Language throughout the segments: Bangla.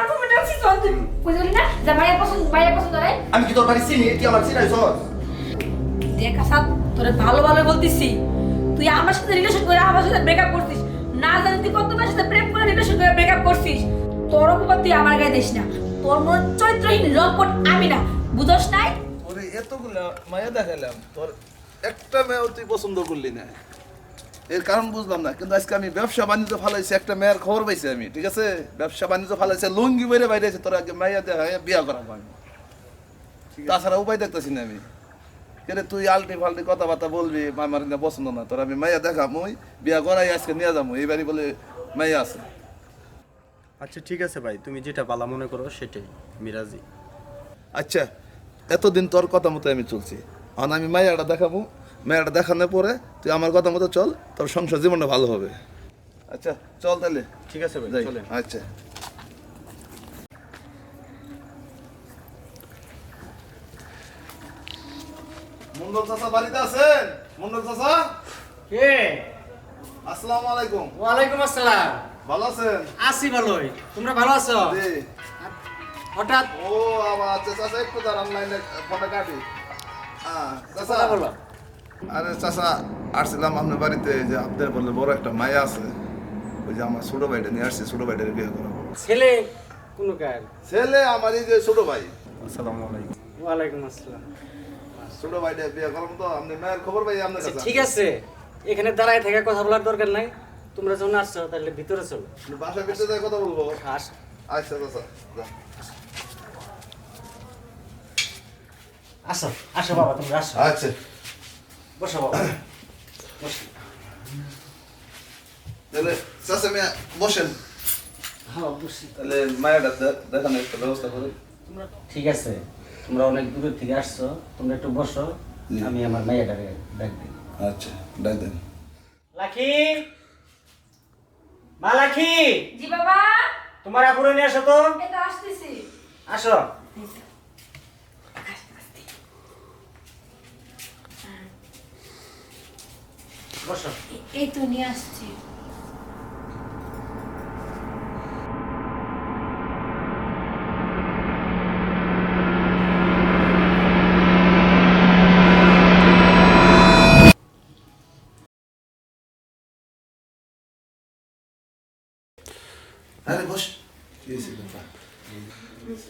আমার আছে চল তুই বুঝলি না? যে মায়ের পছন্দ মায়ের পছন্দ নাই? আমি কি তোর বাড়ি চিনি তুই আমার চিনাই সর দেখ আসাদ তোরে ভালো ভালো বলতেছি। তুই আমার সাথে রিলেশন করে আমার সাথে ব্রেকআপ করছিস। না জানি তুই কত মেয়ের সাথে প্রেম করে রিলেশন করে ব্রেকআপ করছিস। তোর উপর তুই আমার গায়ে দিস না। তোর মন চরিত্রহীন লম্পট আমি না। বুঝোস নাই? ওরে এতগুলো মায়া দেখালাম তোর একটা মেয়েও তুই পছন্দ করলি না। এর কারণ বুঝলাম না কিন্তু আজকে আমি ব্যবসা বাণিজ্য ফালাইছি একটা মেয়ের খবর পাইছি আমি ঠিক আছে? ব্যবসা বাণিজ্য ফালাইছে লুঙ্গি বেড়ে বাইরে আছে তোর আগে মাইয়া দেখা বিয়া করাবো আমি। তাছাড়া উপায় দেখতেছি না আমি। কিন্তু তুই আলটি ফালটি কথাবার্তা বলবি আমার না পছন্দ না তোর আমি মাইয়া মুই বিয়া করাই আজকে নিয়ে যাব এই বাড়ি বলে মাইয়া আছে। আচ্ছা ঠিক আছে ভাই তুমি যেটা পালা মনে করো সেটাই মিরাজি। আচ্ছা এতদিন তোর কথা মতো আমি চলছি এখন আমি মায়াটা দেখাবো মায়াটা দেখানোর পরে তুই আমার কথা মতো চল তোর সংসার জীবনটা ভালো হবে। আচ্ছা চল তাহলে। ঠিক আছে ভাই আচ্ছা। মন্ডল চাচা বাড়িতে আছেন? মন্ডল চাচা? কে? আসসালামু আলাইকুম। ওয়ালাইকুম আসসালাম। ভালো আছেন? আছি ভালোই। তোমরা ভালো আছো? জি। হঠাৎ ও আবার আচ্ছা চাচা একটু দাঁড়ান লাইনে ফোনটা কাটি। হ্যাঁ চাচা। বলো। আরে চাচা আসছিলাম আপনার বাড়িতে যে আপনার বললে বড় একটা মায়া আছে। ওই যে আমার ছোট ভাইটা নিয়ে আসছে ছোট ভাইটার বিয়ে করাবো। ছেলে? কোন কার ছেলে আমার এই যে ছোট ভাই। আসসালামু আলাইকুম। ওয়ালাইকুম আসসালাম। ছোট ভাইটা বিয়ে করাবো তো আপনি মায়ের খবর পাই আপনার আচ্ছা কাছে ঠিক আছে? এখানে দাঁড়ায় থেকে কথা বলার দরকার নাই। তোমরা যখন আসছো তাহলে ভিতরে চলো। বাসায় বেঁচে যায় কথা বলব। আস। আচ্ছা চাচা যা। আসো আসো বাবা তোমরা আসো। আচ্ছা। বসো বাবা তাহলে মেয়ে বসেন হ্যাঁ বসি তাহলে মায়াটা দে- দেখানোর একটা ব্যবস্থা করি তোমরা ঠিক আছে। তোমরা অনেক দূরে থেকে আসছো তোমরা একটু বসো আমি আমার মেয়েটাকে ডাক দিই। আচ্ছা ডাক দেন। লাখি মা লাখি জি বাবা। তোমার আপুরে নিয়ে আসো তো। এটা আসতেছি। আসো। বসো এই তো নিয়ে আসছি আরে বস কি হয়েছে ব্যাপার?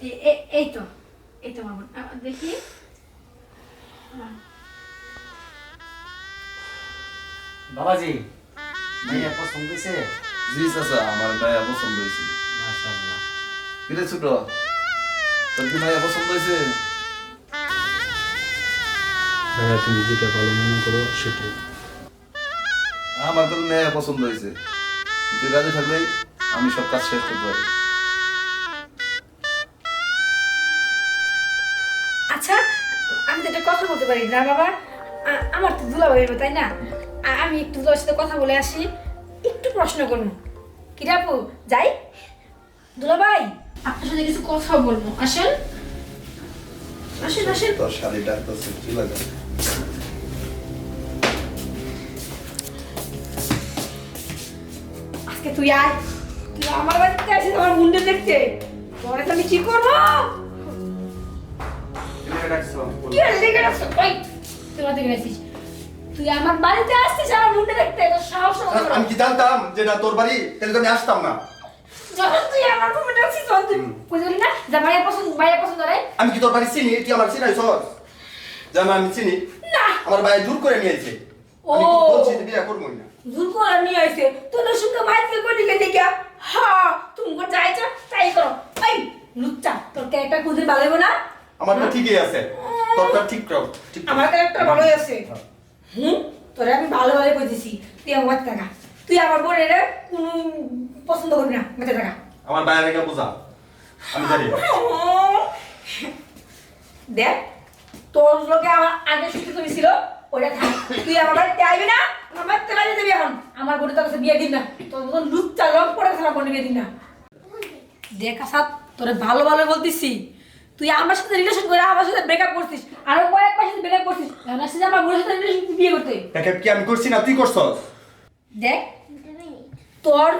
এ- এ- এই তো এই তো মামুন বাবাজি ভাইয়া পছন্দ হয়েছে জি চাচা আমার মায়া পছন্দ হয়েছে মাশাআল্লাহ। কিরে ছোট তোর কি মায়া পছন্দ হয়েছে ভাইয়া তুমি যেটা ভালো মনে করো সেটাই। আমার তো মেয়ে পছন্দ হয়েছে তুই রাজি থাকলেই আমি সব কাজ শেষ করতে পারি। আচ্ছা আমি তো একটা কথা বলতে পারি না বাবা। আমার তো দুলা ভাইব তাই না? আমি একটু তোর সাথে কথা বলে আসি একটু প্রশ্ন করব। কি রে যাই। দুলা ভাই আপনার সাথে কিছু কথা বলব। আসেন। আসেন আসেন। তোর শাড়ি ডাকতেছে কি লাগে? আজকে তুই আয়। তুই আমার বাড়িতে আসিস আমার মুন্ডে দেখতে। পরে তো আমি কি করব? কি রাখছো? ওই তুই আসিস। তুই আমার বাড়িতে আসছিস আমার মুন্ডে দেখতে সাহস বড়? আমি কি জানতাম যে এটা তোর বাড়ি? তাহলে তো আমি আসতাম না। যখন তুই আমার রুমে ঢুকছিস তখন তুই বুঝলি না যে পছন্দ মায়ের পছন্দ আমি কি তোর বাড়ি চিনি? তুই আমার চিনাই সর। আমি চিনি। না। আমার ভাই জোর করে নিয়েছে আমি ও। বলছি যে বিয়ে করব না। ভুল করে নিয়ে আইছে। তোদের সঙ্গে মাইকে করে দিকে দেখে হ্যাঁ তুমি চা তাই করো। এই লুচ্চা তোর ক্যারেক্টার খুঁজে ভালো না? আমারটা ঠিকই আছে। তোরটা ঠিক রাখ আমার ক্যারেক্টার ভালোই আছে। হুম? তোরে আমি ভালো ভালো কইতেছি তুই আমার বাচ্চা টাকা। তুই আমার বোনের কোনো পছন্দ করবি না মেতে টাকা। আমার বাইরে রেখে বোঝা। আমি জানি। দেখ তোর লোকে আমার আগে সুখী তুমি ছিল ওটা থাক। তুই আমার বাড়িতে আইবি না আমার বাড়িতে বাইরে যাবি এখন। আমার বোনের তোর কাছে বিয়ে দিন না। তোর মতন লুচ্চা লোক পড়ে আমার বোনের বিয়ে দিন না। দেখ আসাদ তোরে ভালো ভালো বলতেছি। তুই আমার সাথে রিলেশন করে আমার সাথে ব্রেকআপ করছিস আরও কয়েক মাস সাথে ব্রেকআপ করছিস এখন আসছিস আমার বোনের সাথে রিলেশন বিয়ে করতে। দেখে কি আমি করছি না তুই করছস? দেখ তোর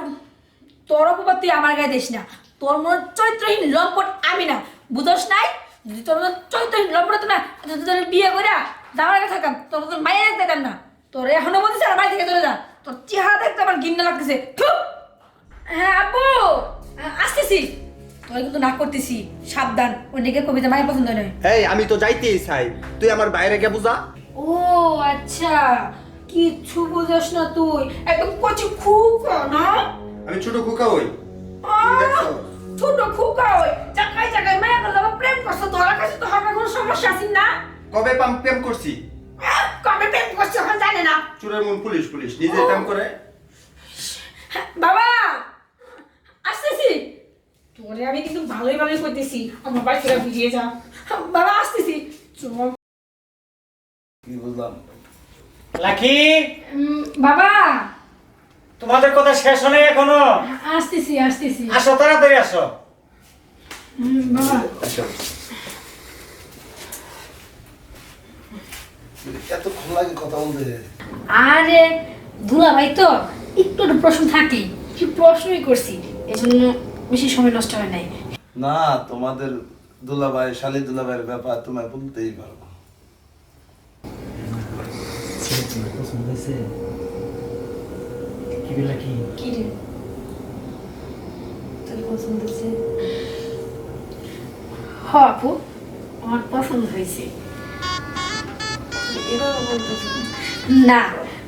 তোর অপবাদ তুই আমার গায়ে দিস না। তোর মনে চরিত্রহীন লম্পট আমি না। বুঝোস নাই? যদি তোর মনে চরিত্রহীন লম্পট হতো না যদি তোর বিয়ে করে দাঁড়া রেখে থাকাম তোর মতন মাইয়া দেখতে যেতাম না। তোর এখনও বলতেছে আর বাড়ি থেকে চলে যা। তোর চেহারা দেখতে আমার ঘিন্না লাগতেছে! হ্যাঁ আব্বু! আসতেছি। কিন্তু না করতেছি। সাবধান। কবিতা মায়ের পছন্দ নয় এই আমি তো যাইতেই চাই। তুই আমার বাইরে গিয়ে বুঝা। ও আচ্ছা। কিচ্ছু বুঝোস না তুই। একদম কচি খুব না? আমি ছোট কুকা হই। ছোট খুকা মায়া করে যাব প্রেম করছ তোরা কাছে তো হবে কোনো সমস্যা আছে না? কবে পাম প্রেম করছি? কবে প্রেম করছ এখন জানে না। চুরের মন পুলিশ পুলিশ। নিজে প্রেম করে। বাবা তোরে আমি কিন্তু ভালোই ভালোই করতেছি। আমার বাড়ি থেকে বুঝিয়ে যা। বাবা আসতেছি। কি বুঝলাম লাকি? বাবা। তোমাদের কথা শেষ হলে এখনও? আসতেছি আসতেছি। আসো তাড়াতাড়ি আসো। বাবা। এতক্ষণ লাগে কথা বলতে। আরে দুলা ভাই তো একটু একটু প্রশ্ন থাকে। কি প্রশ্নই করছি? এই জন্য বেশি সময় নষ্ট হয় নাই। না তোমাদের দুলাভাই শালি দুলাভাইয়ের ব্যাপার তোমায় বলতেই পারব পছন্দ হয়েছে কি বলে কি কি রে? তোর পছন্দ হয়েছে? হ আপু আমার পছন্দ হয়েছে। না। না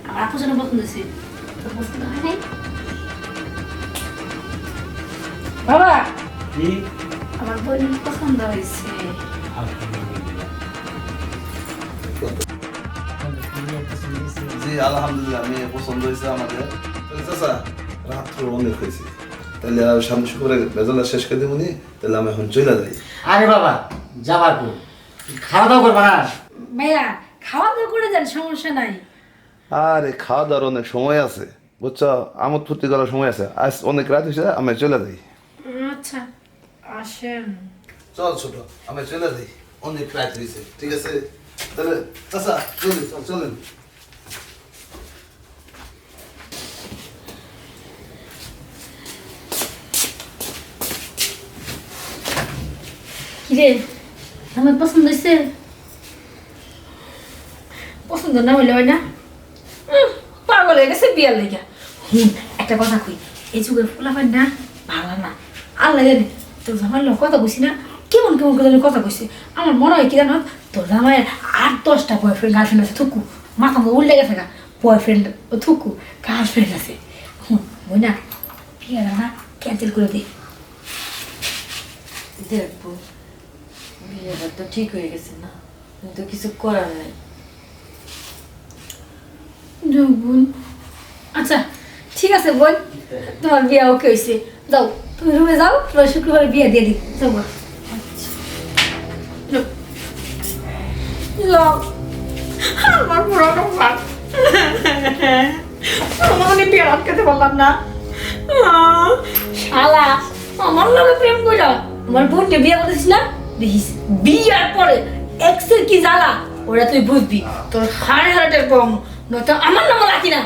আমার আপু যেন পছন্দ হয়েছে। তোর পছন্দ হয় নাই? বাবা! কি? আমার বোন পছন্দ হয়েছে। জি আলহামদুলিল্লাহ মেয়ে পছন্দ হয়েছে আমাদের চাচা রাত্র অনেক হয়েছে। তাহলে আর সামনে শুক্রবারে রেজাল্ট শেষ করে দেবনি তাহলে আমি এখন চলে যাই। আরে বাবা যাবার কো খাওয়া দাওয়া করবা না? ভাইয়া খাওয়া দাওয়া করে যান সমস্যা নাই। আরে খাওয়া দাওয়ার অনেক সময় আছে। বুঝছ আমোদ ফুর্তি করার সময় আছে। আজ অনেক রাত হয়েছে আমি চলে যাই। আচ্ছা। আসেন। চল ছোট আমি চলে যাই। অনেক রাত হয়েছে ঠিক আছে? তাহলে চাচা চলি চল চলেন। কিরে আমার পছন্দ হয়েছে পছন্দ না হইলে হয় না। পাগল হয়ে গেছে বিয়ার লেগে। হুম একটা কথা কই এই যুগের ফুলাফান না ভালো না। আল্লাহ জানে তোর জামাই লোক কথা কইছি না কেমন কেমন করে কথা কইছে আমার মনে হয় কি জানো? তোর জামাইয়ের আট দশটা বয়ফ্রেন্ড গার্লফ্রেন্ড আছে থুকু। মাথা মতো উল্টে গেছে না বয়ফ্রেন্ড ও থুকু। গার্লফ্রেন্ড আছে। হুম বই না বিয়ার না ক্যান্সেল করে দে। দেখব। বিয়েটা তো ঠিক হয়ে গেছে না। কিন্তু কিছু করার নেই। বোন আচ্ছা ঠিক আছে বোন। তোমার বিয়ে ওকে হয়েছে যাও। তুমি রুমে যাও তোমার শুক্রবারে বিয়ে দিয়ে দিই। যাও। আমার পুরো কপাল। আমাকে বিয়ে আটকাতে পারলাম না আহ, শালা আমার লগে প্রেম করে আমার বোনকে বিয়ে করেছিস না দেখিস বিয়ার পরে এক্সের কি জ্বালা ওরা তুই বুঝবি তোর হাড়ে হাড়ে কম নয়তো আমার নাম রাখি না